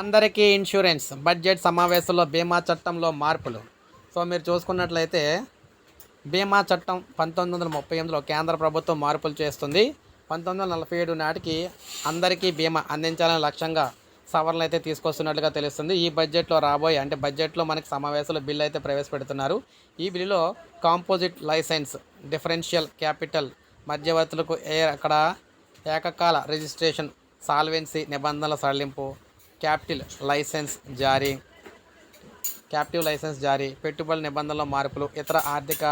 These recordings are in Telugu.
అందరికీ ఇన్సూరెన్స్ బడ్జెట్ సమావేశంలో బీమా చట్టంలో మార్పులు. సో మీరు చూసుకున్నట్లయితే బీమా చట్టం పంతొమ్మిది వందల ముప్పై ఎనిమిదిలో కేంద్ర ప్రభుత్వం మార్పులు చేస్తుంది. పంతొమ్మిది వందల నలభై ఏడు నాటికి అందరికీ బీమా అందించాలనే లక్ష్యంగా సవరణలు అయితే తీసుకొస్తున్నట్లుగా తెలుస్తుంది. ఈ బడ్జెట్లో రాబోయే అంటే బడ్జెట్లో మనకి సమావేశంలో బిల్లు అయితే ప్రవేశపెడుతున్నారు. ఈ బిల్లులో కాంపోజిట్ లైసెన్స్ డిఫరెన్షియల్ క్యాపిటల్ మధ్యవర్తులకు ఏ అక్కడ ఏకకాల రిజిస్ట్రేషన్ సాల్వెన్సీ నిబంధనల సడలింపు క్యాపిటల్ లైసెన్స్ జారీ. క్యాప్టివ్ లైసెన్స్ జారీ. పెట్టుబడుల నిబంధనల మార్పులు ఇతర ఆర్థిక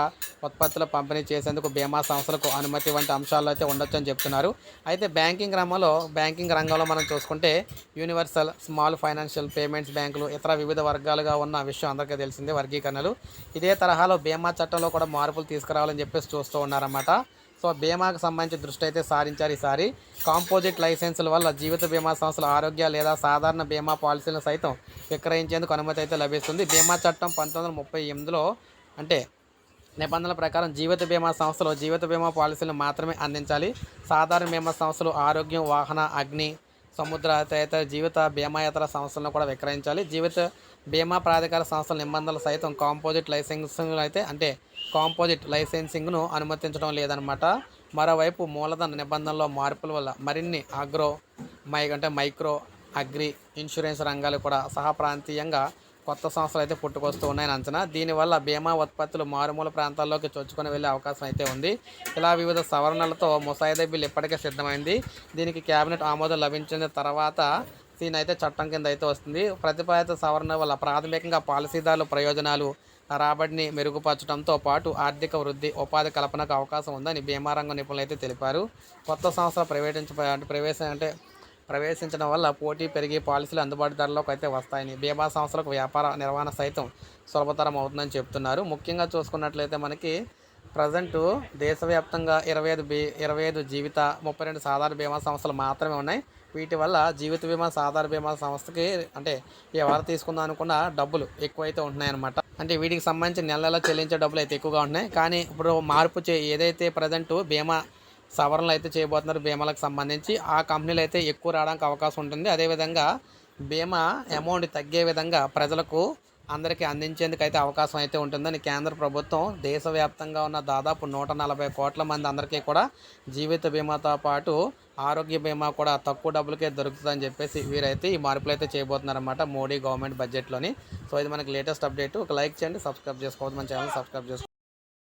ఉత్పత్తుల పంపిణీ చేసేందుకు బీమా సంస్థలకు అనుమతి వంటి అంశాలు అయితే ఉండొచ్చని చెప్తున్నారు. అయితే బ్యాంకింగ్ రంగంలో బ్యాంకింగ్ రంగంలో మనం చూసుకుంటే యూనివర్సల్ స్మాల్ ఫైనాన్షియల్ పేమెంట్స్ బ్యాంకులు ఇతర వివిధ వర్గాలుగా ఉన్న విషయం అందరికీ తెలిసిందే వర్గీకరణలు. ఇదే తరహాలో బీమా చట్టంలో కూడా మార్పులు తీసుకురావాలని చెప్పేసి చూస్తూ ఉన్నారన్నమాట. సో బీమాకు సంబంధించి దృష్టి అయితే సారించారు ఈసారి. కాంపోజిట్ లైసెన్సుల వల్ల జీవిత బీమా సంస్థల ఆరోగ్య లేదా సాధారణ బీమా పాలసీలను సైతం విక్రయించేందుకు అనుమతి అయితే లభిస్తుంది. బీమా చట్టం పంతొమ్మిది ముప్పై ఎనిమిదిలో అంటే నిబంధనల ప్రకారం జీవిత బీమా సంస్థలు జీవిత బీమా పాలసీలను మాత్రమే అందించాలి. సాధారణ బీమా సంస్థలు ఆరోగ్యం వాహన అగ్ని సముద్ర తదితర జీవిత బీమాయేతర సంస్థలను కూడా విక్రయించాలి. జీవిత బీమా ప్రాధికార సంస్థల నిబంధనలు సైతం కాంపోజిట్ లైసెన్సింగ్ అయితే అంటే కాంపోజిట్ లైసెన్సింగ్ను అనుమతించడం లేదనమాట మరోవైపు మూలధన నిబంధనల్లో మార్పుల వల్ల మరిన్ని అగ్రో మై అంటే మైక్రో అగ్రి ఇన్సూరెన్స్ రంగాలు కూడా సహప్రాంతీయంగా కొత్త సంస్థలు అయితే పుట్టుకొస్తూ ఉన్నాయని అంచనా దీనివల్ల బీమా ఉత్పత్తులు మారుమూల ప్రాంతాల్లోకి చొచ్చుకొని వెళ్ళే అవకాశం అయితే ఉంది. ఇలా వివిధ సవరణలతో ముసాయిదా బిల్ ఇప్పటికే సిద్ధమైంది. దీనికి కేబినెట్ ఆమోదం లభించిన తర్వాత దీని అయితే చట్టం కింద అయితే వస్తుంది. ప్రతిపాదిత సవరణ వల్ల ప్రాథమికంగా పాలసీదారుల ప్రయోజనాలు రాబడిని మెరుగుపరచడంతో పాటు ఆర్థిక వృద్ధి ఉపాధి కల్పనకు అవకాశం ఉందని బీమా రంగ నిపుణులు అయితే తెలిపారు. కొత్త సంస్థలు ప్రైవేటించ అంటే ప్రవేశం అంటే ప్రవేశించడం వల్ల పోటీ పెరిగి పాలసీలు అందుబాటు ధరలోకి అయితే వస్తాయని బీమా సంస్థలకు వ్యాపార నిర్వహణ సైతం సులభతరం అవుతుందని చెప్తున్నారు. ముఖ్యంగా చూసుకున్నట్లయితే మనకి ప్రజెంటు దేశవ్యాప్తంగా ఇరవై ఐదు బీ ఇరవై ఐదు జీవిత ముప్పై రెండు సాధారణ బీమా సంస్థలు మాత్రమే ఉన్నాయి. వీటి వల్ల జీవిత బీమా సాధారణ బీమా సంస్థకి అంటే ఎవరు తీసుకుందాం అనుకున్న డబ్బులు ఎక్కువైతే ఉంటున్నాయన్నమాట. అంటే వీటికి సంబంధించి నెల నెల చెల్లించే డబ్బులు అయితే ఎక్కువగా ఉంటున్నాయి. కానీ ఇప్పుడు మార్పు చే ఏదైతే ప్రజెంటు బీమా సవరణలు అయితే చేయబోతున్నారు బీమాలకు సంబంధించి. ఆ కంపెనీలు అయితే ఎక్కువ రావడానికి అవకాశం ఉంటుంది. అదేవిధంగా బీమా అమౌంట్ తగ్గే విధంగా ప్రజలకు అందరికీ అందించేందుకు అయితే అవకాశం అయితే ఉంటుందని కేంద్ర ప్రభుత్వం దేశవ్యాప్తంగా ఉన్న దాదాపు నూట నలభై కోట్ల మంది అందరికీ కూడా జీవిత బీమాతో పాటు ఆరోగ్య బీమా కూడా తక్కువ డబ్బులకే దొరుకుతుందని చెప్పేసి వీరైతే ఈ మార్పులు అయితే చేయబోతున్నారన్నమాట మోడీ గవర్నమెంట్ బడ్జెట్లోని. సో ఇది మనకి లేటెస్ట్ అప్డేట్. ఒక లైక్ చేయండి సబ్స్క్రైబ్ చేసుకోవద్దు. మన ఛానల్ సబ్స్క్రైబ్ చేసుకోండి